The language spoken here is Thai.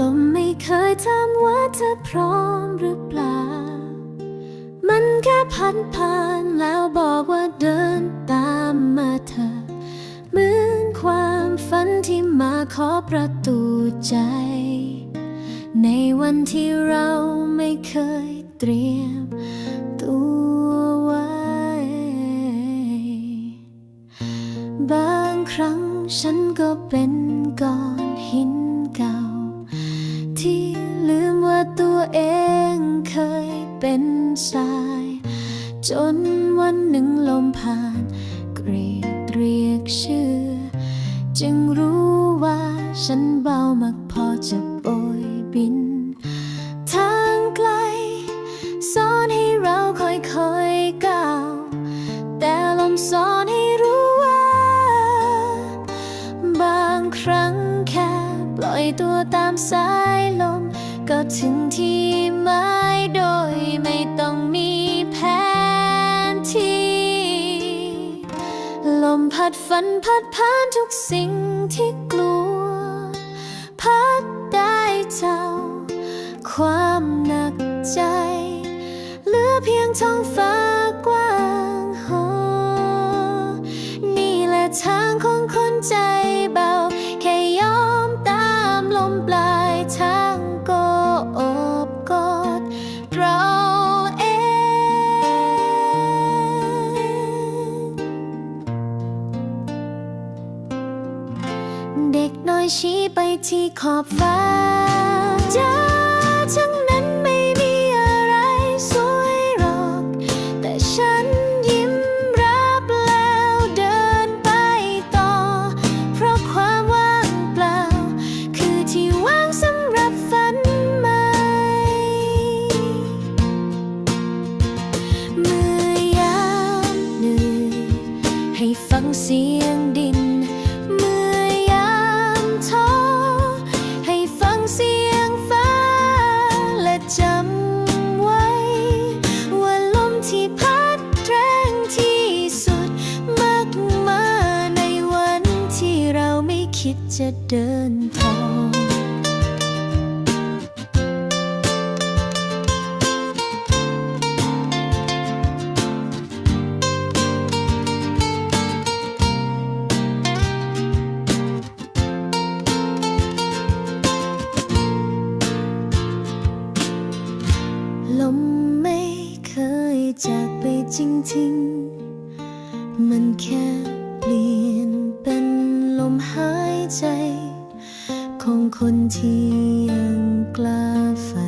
ลมไม่เคยถามว่าเธอพร้อมหรือเปล่า มันแค่พันผ่านแล้วบอกว่าเดินตามมาเธอ เหมือนความฝันที่มาขอประตูใจ ในวันที่เราไม่เคยเตรียมตัวไว้ บางครั้งฉันก็เป็นก้อนหินเก่า ที่ลืมว่าตัวเองเคยเป็นทราย จนวันหนึ่งลมผ่านกรีดเรียกชื่อ จึงรู้ว่าฉันเบามากพอจะโบยบิน ทางไกลสอนให้เราค่อยๆก้าวแต่ลมสอน ตัวตามสายลม ก็ถึงที่หมายโดยไม่ต้องมีแผนที่ ลมพัดฝันพัดผ่านทุกสิ่งที่กลัว พัดได้เจ้า ความหนักใจ เหลือเพียงท้องฟ้ากว้าง ชี้ไปที่ขอบฟ้าจ้าทั้งนั้นไม่มีอะไรสวยหรอก แต่ฉันยิ้มรับแล้วเดินไปต่อ เพราะความว่างเปล่า คือที่ว่างสำหรับฝันใหม่ เมื่อยามเหนื่อยให้ฟังเสียงดิน คิดจะเดินทางลมไม่เคยจากไปจริงๆ มันแค่เปลี่ยนเป็นลมหาย ใจ ของคนที่ยังกล้าฝัน